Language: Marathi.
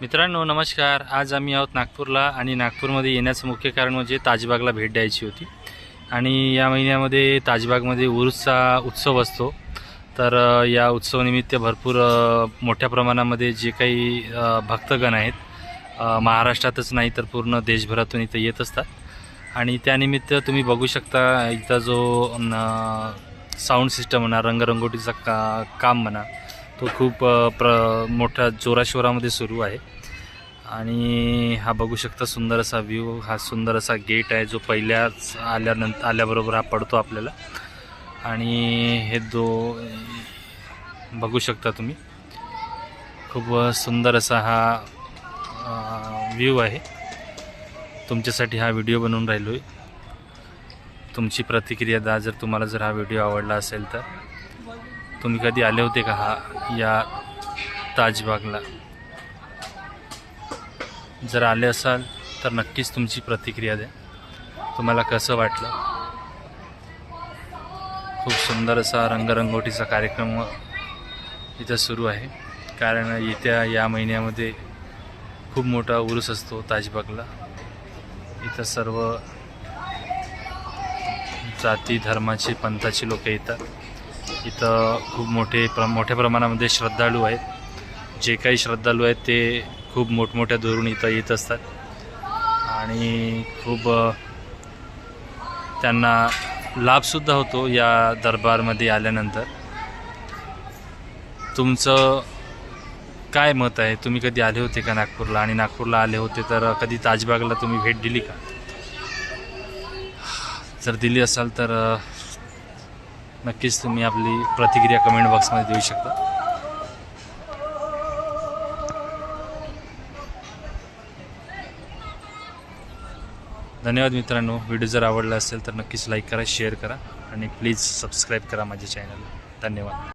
मित्रांनो नमस्कार. आज आम्ही आहोत नागपूरला आणि नागपूरमध्ये येण्याचं मुख्य कारण म्हणजे ताजबागला भेट द्यायची होती. आणि या महिन्यामध्ये ताजबागमध्ये उरुसचा उत्सव असतो. तर या उत्सवानिमित्त भरपूर मोठ्या प्रमाणामध्ये जे काही भक्तगण आहेत महाराष्ट्रातच नाही तर पूर्ण देशभरातून इथं येत असतात. आणि त्यानिमित्त तुम्ही बघू शकता इथं जो साऊंड सिस्टम म्हणा रंगरंगोटीचा का काम म्हणा तो खूप प्र मोठ्या जोराशोरामध्ये सुरू आहे. आणि हा बघू शकता सुंदर असा व्ह्यू हा सुंदर असा गेट आहे जो पहिल्याच आल्यानंतर आल्याबरोबर हा पडतो आपल्याला. आणि हे दो बघू शकता तुम्ही. खूप सुंदर असा हा व्ह्यू आहे. तुमच्यासाठी हा व्हिडिओ बनवून राहिलो आहे तुमची प्रतिक्रिया द्या जर तुम्हाला जर हा व्हिडिओ आवडला असेल तर. तुम्ही कधी आले होते का हा या ताजबागला जर आले असाल तर नक्कीच तुमची प्रतिक्रिया द्या. तुम्हाला कसं वाटलं? खूप सुंदर असा रंगरंगोटीचा कार्यक्रम इथं सुरू आहे. कारण येत्या या महिन्यामध्ये खूप मोठा उरूस असतो ताजबागला इथं सर्व जाती धर्माचे पंथाचे लोक येतात. इथं खूप मोठे प्र मोठ्या प्रमाणामध्ये श्रद्धाळू आहेत. जे काही श्रद्धाळू आहेत ते खूप मोठमोठ्या दुरून इथं येत असतात. आणि खूप त्यांना लाभसुद्धा होतो या दरबारमध्ये आल्यानंतर. तुमचं काय मत आहे? तुम्ही कधी आले होते का नागपूरला? आणि नागपूरला आले होते तर कधी ताजबागला तुम्ही भेट दिली का? जर दिली असाल तर नक्कीच तुम्ही आपली प्रतिक्रिया कमेंट बॉक्समध्ये देऊ शकता. धन्यवाद मित्रांनो. व्हिडिओ जर आवडला असेल तर नक्कीच लाईक करा शेअर करा आणि प्लीज सबस्क्राईब करा माझ्या चॅनलला धन्यवाद.